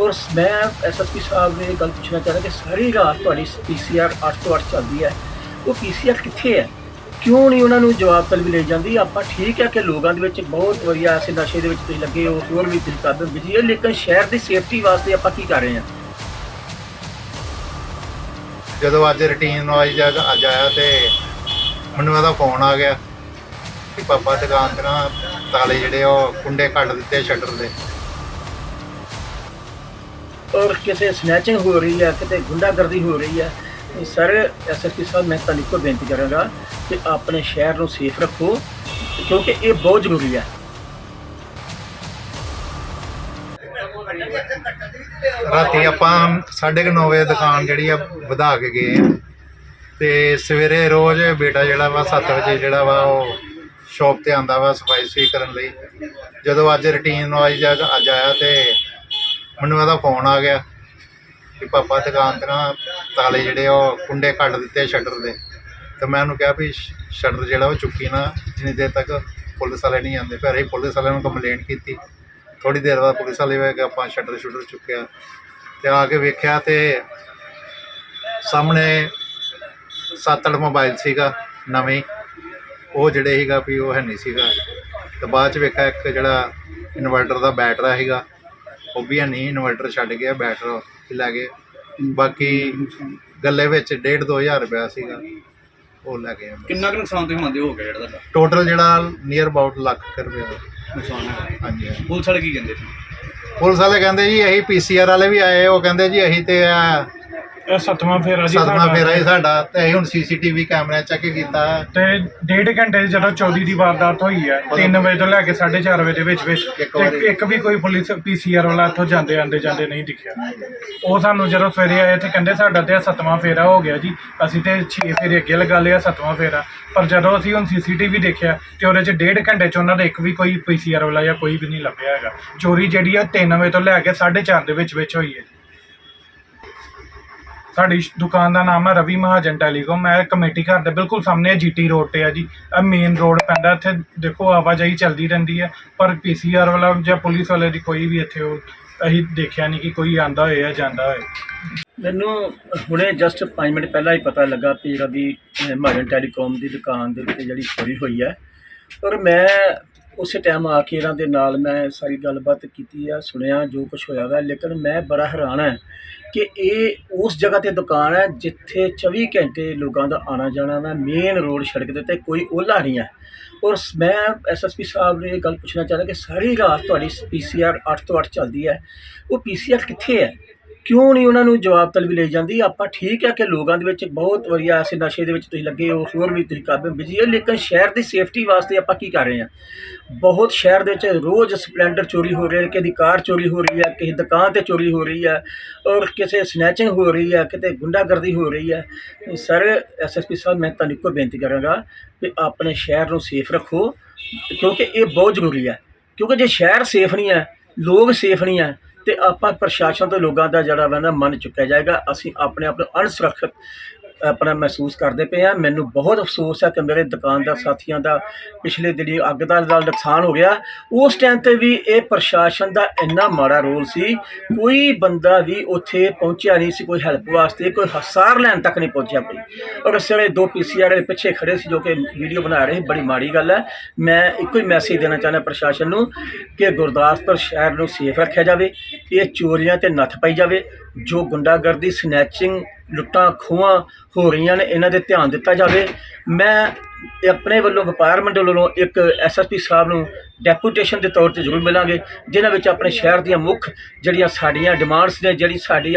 ਔਰ ਮੈਂ ਐਸਐਸਪੀ ਸਾਹਿਬ ਨੇ ਇਹ ਗੱਲ ਪੁੱਛਣਾ ਚਾਹੁੰਦਾ ਕਿ ਸਾਰੀ ਰਾਤ ਤੁਹਾਡੀ ਪੀਸੀਆਰ 8 ਤੋਂ 8 ਚੱਲਦੀ ਹੈ। ਉਹ ਪੀਸੀਆਰ ਕਿੱਥੇ ਹੈ? ਕਿਉਂ ਨਹੀਂ ਉਹਨਾਂ ਨੂੰ ਜਵਾਬ ਤਲ ਵੀ ਲੈ ਜਾਂਦੀ? ਆਪਾਂ ਠੀਕ ਹੈ ਕਿ ਲੋਕਾਂ ਦੇ ਵਿੱਚ ਬਹੁਤ ਵਧੀਆ ਐਸੇ ਨਸ਼ੇ ਦੇ ਵਿੱਚ ਤੁਸੀਂ ਲੱਗੇ ਹੋ, ਹੋਰ ਵੀ ਤੁਸੀਂ ਕਰਦੇ ਬਿਜ਼ੀ ਹੈ ਲੇਕਿਨ ਸ਼ਹਿਰ ਦੀ ਸੇਫਟੀ ਵਾਸਤੇ ਆਪਾਂ ਕੀ ਕਰ ਰਹੇ ਹਾਂ? ਜਦੋਂ ਅੱਜ ਰੁਟੀਨ ਵਾਈਜ਼ ਅੱਜ ਆਇਆ ਤੇ ਮੈਨੂੰ ਇਹਦਾ ਫੋਨ ਆ ਗਿਆ ਕਿ ਪਾਪਾ ਦੁਕਾਨ ਤੇ ਨਾ ਤਾਲੇ ਜਿਹੜੇ ਉਹ ਕੁੰਡੇ ਕੱਢ ਦਿੱਤੇ ਸ਼ਟਰ ਦੇ। ਔਰ ਕਿਸੇ ਸਨੈਚਿੰਗ ਹੋ ਰਹੀ ਹੈ, ਕਿਤੇ ਗੁੰਡਾਗਰਦੀ ਹੋ ਰਹੀ ਹੈ ਸਰ ਐਸਐਸਪੀ ਸਾਹਿਬ, ਮੈਂ ਤੁਹਾਨੂੰ ਇੱਕੋ ਬੇਨਤੀ ਕਰਾਂਗਾ ਕਿ ਆਪਣੇ ਸ਼ਹਿਰ ਨੂੰ ਸੇਫ ਰੱਖੋ, ਕਿਉਂਕਿ ਇਹ ਬਹੁਤ ਜ਼ਰੂਰੀ ਹੈ। ਰਾਤੀ ਆਪਾਂ 9:30 ਵਜੇ ਦੁਕਾਨ ਜਿਹੜੀ ਆ ਵਧਾ ਕੇ ਗਏ ਆ। ਤੇ ਸਵੇਰੇ ਰੋਜ਼ ਬੇਟਾ ਜਿਹੜਾ ਵਾ 7 ਵਜੇ ਜਿਹੜਾ ਵਾ ਉਹ ਸ਼ਾਪ ਤੇ ਆਂਦਾ ਵਾ ਸਫ਼ਾਈ ਸੁਈ ਕਰਨ ਲਈ। ਜਦੋਂ ਅੱਜ ਰੁਟੀਨ ਵਾਈਜ਼ ਅੱਜ ਆਇਆ ਤੇ ਮੈਨੂੰ ਇਹਦਾ ਫੋਨ ਆ ਗਿਆ ਕਿ ਪਾਪਾ ਦੁਕਾਨ ਤੇ ਨਾ ਤਾਲੇ ਜਿਹੜੇ ਉਹ ਕੁੰਡੇ ਕੱਢ ਦਿੱਤੇ ਸ਼ਟਰ ਦੇ। ਤੇ ਮੈਂ ਉਹਨੂੰ ਕਿਹਾ ਵੀ ਸ਼ਟਰ ਜਿਹੜਾ ਉਹ ਚੁੱਕੀ ਨਾ, ਜਿੰਨੀ ਦੇਰ ਤੱਕ ਪੁਲਿਸ ਵਾਲੇ ਨਹੀਂ ਆਉਂਦੇ। ਫਿਰ ਅਸੀਂ ਪੁਲਿਸ ਵਾਲਿਆਂ ਨੂੰ ਕੰਪਲੇਂਟ ਕੀਤੀ। ਥੋੜੀ ਦੇਰ ਬਾਅਦ ਪੁਲਿਸ ਵਾਲੇ ਵੇ ਕਿ ਆਪਾਂ ਸ਼ਟਰ ਸ਼ੁਟਰ ਚੁੱਕਿਆ। ਤੇ ਆ ਕੇ ਵੇਖਿਆ ਤੇ ਸਾਹਮਣੇ ਸੱਤ ਅੱਠ ਮੋਬਾਈਲ ਸੀਗਾ, ਨਵੇਂ। ਉਹ ਜਿਹੜੇ ਸੀਗਾ ਵੀ ਉਹ ਹੈ ਨਹੀਂ ਸੀਗਾ। ਤੇ ਬਾਅਦ ਚ ਵੇਖਿਆ ਇੱਕ ਜਿਹੜਾ ਇਨਵਰਟਰ ਦਾ ਬੈਟਰਾ ਸੀਗਾ ਉਹ ਵੀ ਨਹੀਂ ਇਨਵਰਟਰ ਛੱਡ ਗਿਆ ਬੈਟਰਾ ਲੈ ਗਏ। ਬਾਕੀ ਗੱਲੇ ਵਿੱਚ 1.5 2000 ਰੁਪਇਆ ਸੀਗਾ ਉਹ ਲੈ ਗਏ ਕਿੰਨਾ ਕੁ ਨੁਕਸਾਨ ਤੁਸੀਂ ਮੰਨਦੇ ਹੋ ਗਿਆ ਜਿਹੜਾ ਤੁਹਾਡਾ? ਟੋਟਲ ਜਿਹੜਾ ਨੀਅਰ ਅਬਾਊਟ ਲੱਖ ਕੁ ਰੁਪਇਆ। ਦਾ। ਨੁਕਸਾਨ ਹੈ। ਹਾਂਜੀ ਹਾਂਜੀ। ਪੁਲਿਸ ਵਾਲੇ ਕੀ ਕਹਿੰਦੇ ਸੀ? ਪੁਲਿਸ ਵਾਲੇ ਕਹਿੰਦੇ ਜੀ ਅਸੀਂ ਪੀਸੀਆਰ ਵਾਲੇ ਵੀ ਆਏ ਉਹ ਕਹਿੰਦੇ ਜੀ ਅਸੀਂ ਤੇ ਆ। ਇਹ ਸੱਤਵਾਂ ਫੇਰਾ ਜੀ ਸਾਡਾ। ਫੇਰਾ ਹੀ ਸਾਡਾ ਤੇ ਅਸੀਂ ਹੁਣ ਸੀਸੀਟੀਵੀ ਕੈਮਰਾ ਚੈੱਕ ਕੀਤਾ। ਤੇ ਡੇਢ ਘੰਟੇ 'ਚ ਜਦੋਂ ਚੌਧਰੀ ਦੀ ਵਾਰਦਾਤ ਹੋਈ ਹੈ 3 ਵਜੇ ਤੋਂ ਲੈ ਕੇ 4:30 ਵਜੇ ਦੇ ਵਿੱਚ ਵਿੱਚ ਇੱਕ ਵਾਰੀ। ਇੱਕ- ਇੱਕ ਵੀ ਕੋਈ ਪੁਲਿਸ ਪੀਸੀਆਰ ਵਾਲਾ ਇੱਥੋਂ ਜਾਂਦੇ ਆਂਦੇ ਜਾਂਦੇ ਨਹੀਂ ਦਿਖਿਆ। ਉਹ ਸਾਨੂੰ ਜਦੋਂ ਸਵੇਰੇ ਆਏ ਤੇ ਕਹਿੰਦੇ ਸਾਡਾ ਤੇ ਇਹ ਸੱਤਵਾਂ ਫੇਰਾ ਹੋ ਗਿਆ ਜੀ ਅਸੀਂ ਤੇ 6 ਫੇਰੇ ਅੱਗੇ ਲਗਾ ਲਿਆ ਸੱਤਵਾਂ ਫੇਰਾ। ਪਰ ਜਦੋਂ ਅਸੀਂ ਹੁਣ ਸੀਸੀਟੀਵੀ ਦੇਖਿਆ ਤੇ ਉਹਦੇ 'ਚ ਡੇਢ ਘੰਟੇ 'ਚ ਉਹਨਾਂ ਦਾ ਇੱਕ ਵੀ ਕੋਈ ਪੀਸੀਆਰ ਵਾਲਾ ਜਾਂ ਕੋਈ ਵੀ ਨਹੀਂ ਲੱਭਿਆ ਹੈਗਾ। ਚੋਰੀ ਜਿਹੜੀ ਆ 3 ਵਜੇ ਤੋਂ ਲੈ ਕੇ 4:30 ਦੇ ਵਿੱਚ ਵਿੱਚ ਹੋਈ ਹੈ ਸਾਡੀ ਦੁਕਾਨ ਦਾ ਨਾਮ ਹੈ ਰਵੀ ਮਹਾਜਨ ਟੈਲੀਕਾਮ। ਮੈਂ ਕਮੇਟੀ ਘਰ ਦੇ ਬਿਲਕੁਲ ਸਾਹਮਣੇ ਜੀਟੀ ਰੋਡ ਤੇ ਆ ਜੀ। ਇਹ ਮੇਨ ਰੋਡ ਪੈਂਦਾ, ਇੱਥੇ ਦੇਖੋ ਆਵਾਜਾਈ ਚੱਲਦੀ ਰਹਿੰਦੀ ਹੈ, ਪਰ ਪੀਸੀਆਰ ਵਾਲਾ ਜਾਂ ਪੁਲਿਸ ਵਾਲੇ ਦੀ ਕੋਈ ਵੀ ਇੱਥੇ ਉਹ ਅਸੀਂ ਦੇਖਿਆ ਨਹੀਂ ਕਿ ਕੋਈ ਆਂਦਾ ਹੋਏ ਜਾਂ ਜਾਂਦਾ ਹੋਏ। ਮੈਨੂੰ ਹੁਣੇ ਜਸਟ 5 ਮਿੰਟ ਪਹਿਲਾਂ ਹੀ ਪਤਾ ਲੱਗਾ ਕਿ ਰਵੀ ਮਹਾਜਨ ਟੈਲੀਕਾਮ ਦੀ ਦੁਕਾਨ ਦੇ ਉੱਤੇ ਜਿਹੜੀ ਚੋਰੀ ਹੋਈ ਹੈ। ਪਰ ਮੈਂ ਉਸੇ ਟਾਈਮ ਆ ਕੇ ਇਹਨਾਂ ਦੇ ਨਾਲ ਮੈਂ ਸਾਰੀ ਗੱਲਬਾਤ ਕੀਤੀ ਆ, ਸੁਣਿਆ, ਜੋ ਕੁਝ ਹੋਇਆ ਵਾ। ਲੇਕਿਨ ਮੈਂ ਬੜਾ ਹੈਰਾਨ ਹਾਂ ਕਿ ਇਹ ਉਸ ਜਗ੍ਹਾ ਤੇ ਦੁਕਾਨ ਹੈ ਜਿੱਥੇ 24 ਘੰਟੇ ਲੋਕਾਂ ਦਾ ਆਣਾ ਜਾਣਾ ਵਾ ਮੇਨ ਰੋਡ ਸੜਕ ਦੇ ਉੱਤੇ ਕੋਈ ਓਲਾ ਨਹੀਂ ਹੈ। ਔਰ ਸ- ਮੈਂ ਐਸਐਸਪੀ ਸਾਹਿਬ ਨੂੰ ਇਹ ਗੱਲ ਪੁੱਛਣਾ ਚਾਹੁੰਦਾ ਕਿ ਸਾਰੀ ਰਾਤ ਤੁਹਾਡੀ ਪੀਸੀਆਰ 8 ਤੋਂ 8 ਚੱਲਦੀ ਹੈ। ਉਹ ਪੀਸੀਆਰ ਕਿੱਥੇ ਹੈ? ਕਿਉਂ ਨਹੀਂ ਉਹਨਾਂ ਨੂੰ ਜਵਾਬ ਤਲ ਲਈ ਜਾਂਦੀ? ਆਪਾਂ ਠੀਕ ਹੈ ਕਿ ਲੋਕਾਂ ਦੇ ਵਿੱਚ ਬਹੁਤ ਵਧੀਆ ਐਸੇ ਨਸ਼ੇ ਦੇ ਵਿੱਚ ਤੁਸੀਂ ਲੱਗੇ ਹੋ ਹੋਰ ਵੀ ਤਰੀਕਾ ਕਰਦੇ ਬਿਜ਼ੀ ਹੈ ਲੇਕਿਨ ਸ਼ਹਿਰ ਦੀ ਸੇਫਟੀ ਵਾਸਤੇ ਆਪਾਂ ਕੀ ਕਰ ਰਹੇ ਹਾਂ? ਬਹੁਤ ਸ਼ਹਿਰ ਦੇ ਵਿੱਚ ਰੋਜ਼ ਸਪਲੈਂਡਰ ਚੋਰੀ ਹੋ ਰਹੀ ਹੈ ਕਿਸੇ ਦੀ ਕਾਰ ਚੋਰੀ ਹੋ ਰਹੀ ਹੈ ਕਿਸੇ ਦੁਕਾਨ ਤੇ ਚੋਰੀ ਹੋ ਰਹੀ ਹੈ ਔਰ ਕਿਸੇ ਸਨੈਚਿੰਗ ਹੋ ਰਹੀ ਹੈ ਕਿਤੇ ਗੁੰਡਾਗਰਦੀ ਹੋ ਰਹੀ ਹੈ ਸਰ ਐਸਐਸਪੀ ਸਾਹਿਬ, ਮੈਂ ਤੁਹਾਨੂੰ ਇੱਕੋ ਬੇਨਤੀ ਕਰਾਂਗਾ ਕਿ ਆਪਣੇ ਸ਼ਹਿਰ ਨੂੰ ਸੇਫ ਰੱਖੋ, ਕਿਉਂਕਿ ਇਹ ਬਹੁਤ ਜ਼ਰੂਰੀ ਹੈ ਕਿਉਂਕਿ ਜੇ ਸ਼ਹਿਰ ਸੇਫ ਨਹੀਂ ਹੈ ਲੋਕ ਸੇਫ ਨਹੀਂ ਹੈ ਤੇ ਆਪਾਂ ਪ੍ਰਸ਼ਾਸਨ ਤੋਂ ਲੋਕਾਂ ਦਾ ਜਿਹੜਾ ਵਾ ਨਾ ਮਨ ਚੁੱਕਿਆ ਜਾਏਗਾ, ਅਸੀਂ ਆਪਣੇ ਆਪ ਨੂੰ ਅਣਸੁਰੱਖਿਅਤ ਆਪਣਾ ਮਹਿਸੂਸ ਕਰਦੇ ਪਏ ਆ। ਮੈਨੂੰ ਬਹੁਤ ਅਫਸੋਸ ਹੈ ਕਿ ਮੇਰੇ ਦੁਕਾਨਦਾਰ ਸਾਥੀਆਂ ਦਾ ਪਿਛਲੇ ਦਿਨੀ ਅੱਗ ਦਾ ਨਾਲ ਨੁਕਸਾਨ ਹੋ ਗਿਆ। ਉਸ ਟਾਈਮ ਤੇ ਵੀ ਇਹ ਪ੍ਰਸ਼ਾਸਨ ਦਾ ਇੰਨਾ ਮਾੜਾ ਰੋਲ ਸੀ। ਕੋਈ ਬੰਦਾ ਵੀ ਉੱਥੇ ਪਹੁੰਚਿਆ ਨਹੀਂ ਸੀ, ਕੋਈ ਹੈਲਪ ਵਾਸਤੇ, ਕੋਈ ਹਸਾਰ ਲੈਣ ਤੱਕ ਨਹੀਂ ਪਹੁੰਚਿਆ ਕੋਈ। ਔਰ ਇਸ ਵੇਲੇ ਦੋ ਪੀਸੀਆਰ ਦੇ ਪਿੱਛੇ ਖੜੇ ਸੀ ਜੋ ਕਿ ਵੀਡੀਓ ਬਣਾ ਰਹੇ ਬੜੀ ਮਾੜੀ ਗੱਲ ਹੈ ਮੈਂ ਇੱਕੋ ਹੀ ਮੈਸੇਜ ਦੇਣਾ ਚਾਹੁੰਦਾ ਪ੍ਰਸ਼ਾਸਨ ਨੂੰ ਕਿ ਗੁਰਦਾਸਪੁਰ ਸ਼ਹਿਰ ਨੂੰ ਸੇਫ ਰੱਖਿਆ ਜਾਵੇ, ਇਹ ਚੋਰੀਆਂ ਤੇ ਨੱਥ ਪਾਈ ਜਾਵੇ। ਜੋ ਗੁੰਡਾਗਰਦੀ ਸਨੈਚਿੰਗ ਲੁੱਟਾਂ ਖੋਹਾਂ ਹੋ ਰਹੀਆਂ ਨੇ ਇਹਨਾਂ ਤੇ ਧਿਆਨ ਦਿੱਤਾ ਜਾਵੇ। ਮੈਂ ਆਪਣੇ ਵੱਲੋਂ ਵਪਾਰ ਮੰਡਲ ਵੱਲੋਂ ਇੱਕ ਐਸਐਸਪੀ ਸਾਹਿਬ ਨੂੰ ਡੈਪੂਟੇਸ਼ਨ ਦੇ ਤੌਰ ਤੇ ਜ਼ਰੂਰ ਮਿਲਾਂਗੇ ਜਿਨ੍ਹਾਂ ਵਿੱਚ ਆਪਣੇ ਸ਼ਹਿਰ ਦੀਆਂ ਮੁੱਖ ਜਿਹੜੀਆਂ ਸਾਡੀਆਂ ਡਿਮਾਂਡਸ ਨੇ ਜਿਹੜੀ ਸਾਡੀ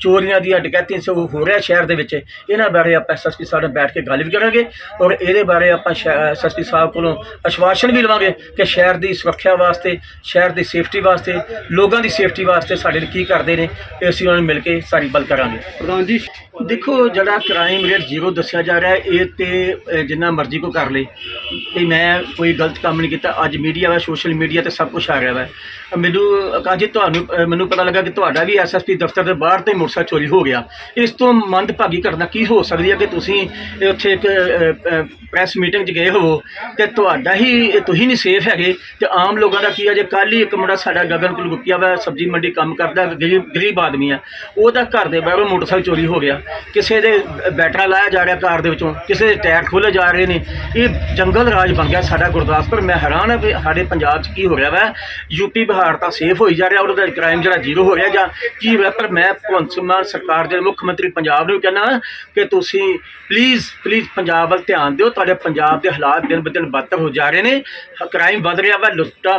ਚੋਰੀਆਂ ਦੀਆਂ ਡਕੈਤੀਆਂ ਸੇ ਉਹ ਹੋ ਰਿਹਾ ਸ਼ਹਿਰ ਦੇ ਵਿੱਚ। ਇਹਨਾਂ ਬਾਰੇ ਆਪਾਂ ਐਸਐਸਪੀ ਸਾਹਿਬ ਨਾਲ ਬੈਠ ਕੇ ਗੱਲ ਵੀ ਕਰਾਂਗੇ ਔਰ ਇਹਦੇ ਬਾਰੇ ਆਪਾਂ ਐਸਐਸਪੀ ਸਾਹਿਬ ਕੋਲੋਂ ਆਸ਼ਵਾਸਨ ਵੀ ਲਵਾਂਗੇ ਕਿ ਸ਼ਹਿਰ ਦੀ ਸੁਰੱਖਿਆ ਵਾਸਤੇ ਸ਼ਹਿਰ ਦੀ ਸੇਫਟੀ ਵਾਸਤੇ ਲੋਕਾਂ ਦੀ ਸੇਫਟੀ ਵਾਸਤੇ ਸਾਡੇ ਲਈ ਕੀ ਕਰਦੇ ਨੇ ਇਹ ਅਸੀਂ ਉਹਨਾਂ ਨੂੰ ਮਿਲ ਕੇ ਸਾਰੀ ਗੱਲ ਕਰਾਂਗੇ। ਪ੍ਰਧਾਨ ਜੀ। ਦੇਖੋ ਜਿਹੜਾ ਕ੍ਰਾਈਮ ਰੇਟ ਜ਼ੀਰੋ ਦੱਸਿਆ ਜਾ ਰਿਹਾ ਹੈ ਇਹ ਤੇ ਜਿੰਨਾ ਮਰਜ਼ੀ ਕੋ ਕਰ ਲੇ। ਤੇ ਮੈਂ ਕੋਈ ਗਲਤ ਕੰਮ ਨਹੀਂ ਕੀਤਾ। ਅੱਜ ਮੀਡੀਆ ਵਾ ਸੋਸ਼ਲ ਮੀਡੀਆ ਤੇ ਸਭ ਕੁਝ ਆ ਰਿਹਾ ਵਾ। ਮੈਨੂੰ ਕਾਜੀ ਤੁਹਾਨੂੰ ਮੈਨੂੰ ਪਤਾ ਲੱਗਾ ਕਿ ਤੁਹਾਡਾ ਵੀ ਐਸਐਸਪੀ ਦਫ਼ਤਰ ਦੇ ਬਾਹਰ ਤੇ ਮੋਟਰਸਾਈਕਲ ਚੋਰੀ ਹੋ ਗਿਆ। ਇਸ ਤੋਂ ਮੰਦਭਾਗੀ ਘਟਨਾ ਕੀ ਹੋ ਸਕਦੀ ਹੈ ਕਿ ਤੁਸੀਂ ਉੱਥੇ ਇੱਕ ਪ੍ਰੈਸ ਮੀਟਿੰਗ 'ਚ ਗਏ ਹੋਵੋ ਤੇ ਤੁਹਾਡਾ ਹੀ, ਤੁਸੀਂ ਨਹੀਂ ਸੇਫ ਹੈਗੇ। ਤੇ ਆਮ ਲੋਕਾਂ ਦਾ ਕੀ ਹੈ ਜੇ ਕੱਲ ਹੀ ਇੱਕ ਮੁੰਡਾ ਸਾਡਾ ਗਗਨ ਕੁਲਗੁਪੀਆ ਵਾ, ਸਬਜ਼ੀ ਮੰਡੀ ਕੰਮ ਕਰਦਾ, ਗਰੀਬ ਗਰੀਬ ਆਦਮੀ ਆ, ਉਹਦਾ ਘਰ ਦੇ ਬਾਹਰੋਂ ਮੋਟਰਸਾਈਕਲ ਚੋਰੀ ਹੋ ਗਿਆ। ਕਿਸੇ ਦੇ ਬੈਟਰਾ ਲਾਇਆ ਜਾ ਰਿਹਾ ਕਾਰ ਦੇ ਵਿੱਚੋਂ, ਕਿਸੇ ਦੇ ਟਾਇਰ ਖੋਲੇ ਜਾ ਰਹੇ ਨੇ। ਇਹ ਜੰਗਲ ਰਾਜ ਬਣ ਗਿਆ ਸਾਡਾ ਗੁਰਦਾਸਪੁਰ। ਮੈਂ ਹੈਰਾਨ ਹਾਂ ਵੀ ਸਾਡੇ ਪੰਜਾਬ 'ਚ ਕੀ ਹੋ ਰਿਹਾ ਵਾ। ਯੂਪੀ ਬਿਹਾਰ ਤਾਂ ਸੇਫ ਹੋਈ ਜਾ ਰਿਹਾ। ਉਹਦਾ ਕ੍ਰਾਈਮ ਜਿਹੜਾ ਜ਼ੀਰੋ ਹੋ ਰਿਹਾ ਜਾਂ ਕੀ ਹੋਇਆ? ਪਰ ਮੈਂ ਭਗਵੰਤ ਸਿੰਘ ਮਾਨ ਸਰਕਾਰ ਦੇ ਮੁੱਖ ਮੰਤਰੀ ਪੰਜਾਬ ਨੂੰ ਕਹਿੰਦਾ ਕਿ ਤੁਸੀਂ ਪਲੀਜ਼ ਪਲੀਜ਼ ਪੰਜਾਬ ਵੱਲ ਧਿਆਨ ਦਿਓ। ਤੁਹਾਡੇ ਪੰਜਾਬ ਦੇ ਹਾਲਾਤ ਦਿਨ ਬ ਦਿਨ ਬਦਤਰ ਹੋ ਜਾ ਰਹੇ ਨੇ। ਕ੍ਰਾਈਮ ਵੱਧ ਰਿਹਾ ਵਾ। ਲੁੱਟਾਂ